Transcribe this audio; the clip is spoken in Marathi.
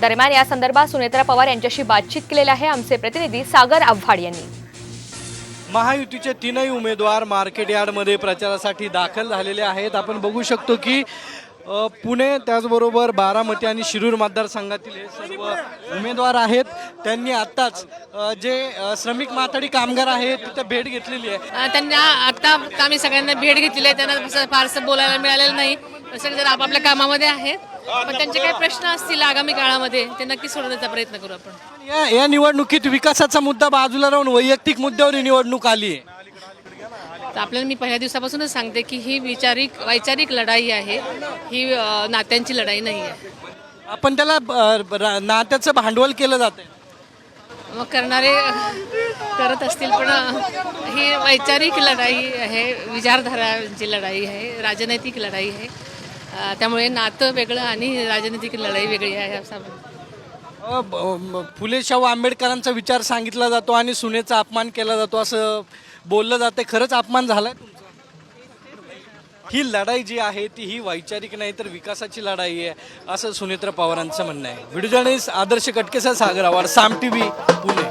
दरम्यान या संदर्भात सुनेत्रा पवार यांच्याशी बातचीत केलेली आहे. आमचे प्रतिनिधी सागर आव्हाड यांनी. महायुतीचे तीनही उमेदवार मार्केट यार्डमध्ये प्रचारासाठी दाखल झालेले आहेत. आपण बघू शकतो की पुणे त्याचबरोबर बारामती आणि शिरूर मतदारसंघातील हे सर्व उमेदवार आहेत. त्यांनी आत्ताच जे श्रमिक माथाडी कामगार आहेत तिथे भेट घेतलेली आहे. त्यांना आता आम्ही सगळ्यांना भेट घेतलेली आहे. त्यांना फारसं बोलायला मिळालेलं नाही. सगळे जर आपापल्या कामामध्ये आहेत. पण त्यांचे काही प्रश्न असतील आगामी काळामध्ये ते नक्की सोडवण्याचा प्रयत्न करू आपण. या या निवडणुकीत विकासाचा मुद्दा बाजूला राहून वैयक्तिक मुद्द्यावर ही निवडणूक आली आहे. तर आपल्याला मी पहिल्या दिवसापासूनच सांगते की ही विचारिक वैचारिक लढाई आहे. ही अ, नात्यांची लढाई नाही आहे. आपण त्याला रा- नात्याचं भांडवल केलं जात मग करणारे करत असतील पण ही वैचारिक लढाई आहे विचारधारांची लढाई आहे राजनैतिक लढाई आहे. त्यामुळे नातं वेगळं आणि राजनैतिक लढाई वेगळी आहे असं अ, ब- म- फुले शाहू आंबेडकरांचा विचार सांगितला जातो आणि सुनेचा अपमान केला जातो असं बोललं जाते. खरंच अपमान झाला ही लढाई जी आहे ती ही वैचारिक नाही तर विकासाची लढाई आहे असं सुनेत्र पवारांचं म्हणणं आहे. व्हिडिओ जर्नलिस्ट आदर्श कटकेसा सागर आवाड साम टी व्ही पुणे.